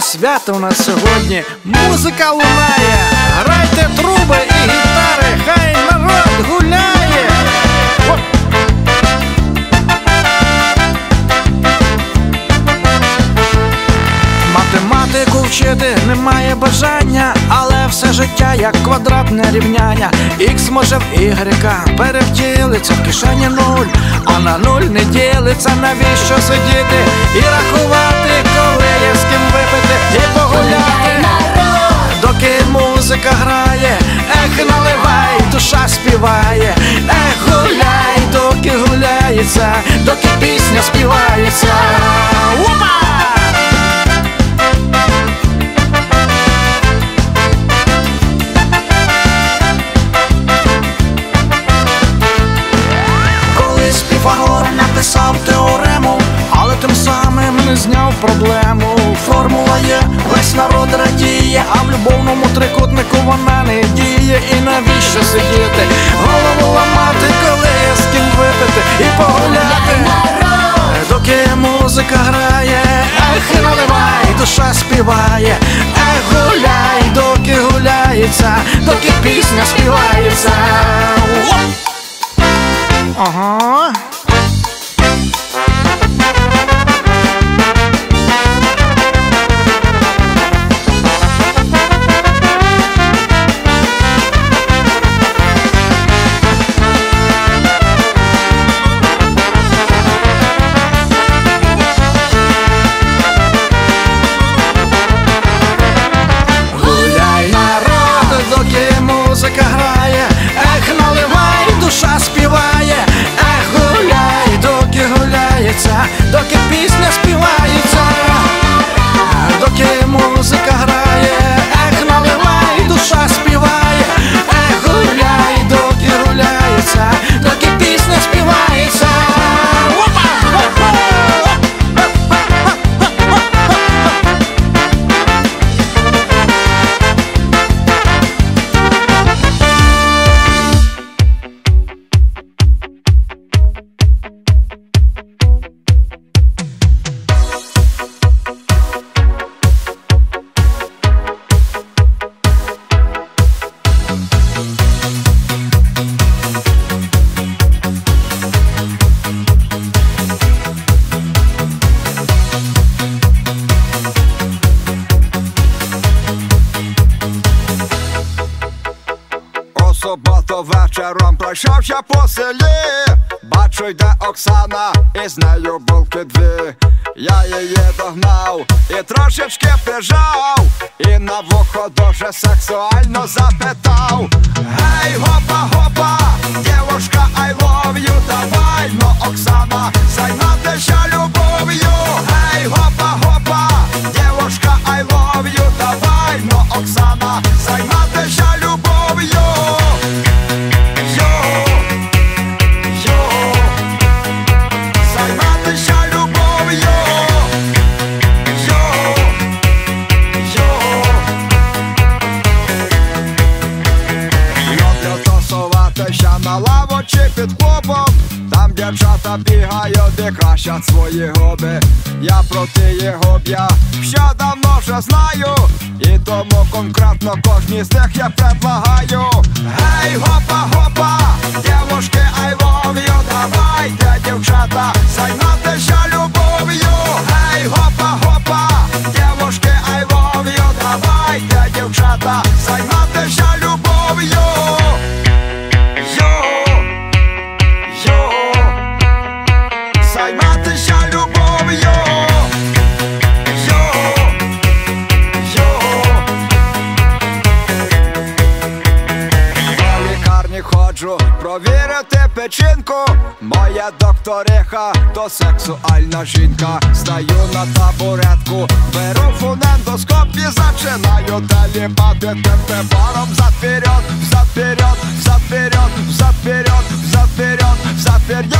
Свято у нас сьогодні. Музика лунає. Грайте труби і гітари, хай народ гуляє. Математику вчити немає бажання, але все життя як квадратне рівняння. Х може в Y перевтілиться в кишені нуль, а на нуль не ділиться, навіщо сидіти і рахувати, випити і погуляти. Доки музика грає, ех наливай, душа співає, ех гуляй, доки гуляється, доки пісня співається. Не зняв проблему. Формула є, весь народ радіє, а в любовному трикутнику вона не діє. І навіщо сидіти? Голову ламати, коли є з ким випити і погуляти. Доки музика грає, ех наливай, душа співає, ех гуляй, доки гуляється, доки пісня співається. Ага. Суботу вечором пройшовся по селі, бачу, йде Оксана, і з нею булки дві. Я її догнав і трошечки прижав, і на вухо дуже сексуально запитав. Гей, гопа, гопа, дівушка, I love you, давай, но Оксана, займатися під попом, Там дівчата бігають де кращать свої гоби. Я проти його б'я. Ще давно вже знаю. І тому конкретно кожній з них я предлагаю. Гей, гопа, гопа, дівушки, I love you, давайте, дівчата, Моя то сексуальна жінка. Стаю на табуретку, беру фонендоскоп і зачинаю теліпати темпе паром взад вперед, взад вперед, взад вперед, взад вперед, взад вперед, взад вперед